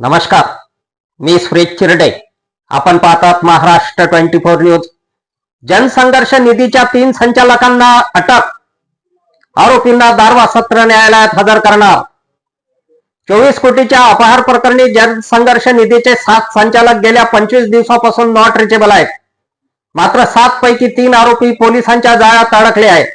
नमस्कार. मी सुरेश चिरडे. आपण पाहतात महाराष्ट्र ट्वेंटी फोर न्यूज. जनसंघर्ष निधीच्या तीन संचालकांना अटक. आरोपींना दारवा सत्र न्यायालयात हजर करणार. चोवीस कोटीच्या अपहार प्रकरणी जनसंघर्ष निधीचे सात संचालक गेल्या पंचवीस दिवसापासून नॉट रिचेबल आहेत. मात्र सात पैकी तीन आरोपी पोलिसांच्या जाळ्यात अडकले आहेत.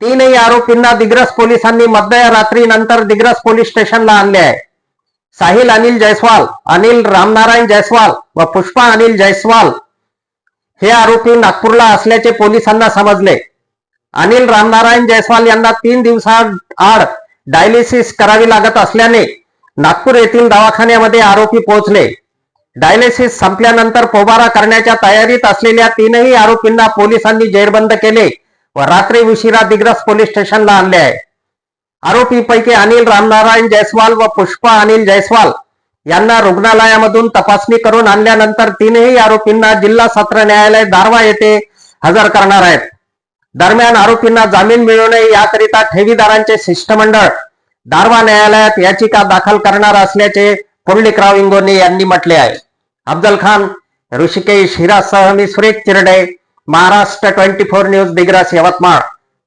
तीनही आरोपींना दिग्रस पोलिसांनी मध्यरात्रीनंतर दिग्रस पोलीस स्टेशनला आणले आहे साहिल अनिल जयस्वाल अनिल रामनारायण जयस्वाल व पुष्पा अनिल जयस्वाल हे आरोपी नागपूरला असल्याचे पोलिसांना समजले. अनिल रामनारायण जयस्वाल यांना तीन दिवसाआड डायलिसिस करावी लागत असल्याने नागपूर येथील दवाखान्यामध्ये आरोपी पोहोचले. डायलिसिस संपल्यानंतर पोबारा करण्याच्या तयारीत असलेल्या तीनही आरोपींना पोलिसांनी जेरबंद केले व रात्री उशिरा दिग्रस पोलीस स्टेशनला आणले आहे. आरोपीपैकी अनिल रामनारायण जयस्वाल व पुष्पा अनिल जयस्वाल यांना रुग्णालयामधून तपासणी करून आणल्यानंतर तीनही आरोपींना जिल्हा सत्र न्यायालय दारवा येथे हजर करणार आहेत. दरम्यान आरोपींना जामीन मिळू नये याकरिता ठेवीदारांचे शिष्टमंडळ दारवा न्यायालयात याचिका दाखल करणार असल्याचे पुंडलिकराव इंगोने यांनी म्हटले आहे. अफजल खान ऋषिकेश हिरासह मी Suresh Chirde Maharashtra twenty four news Digras Yavatmal.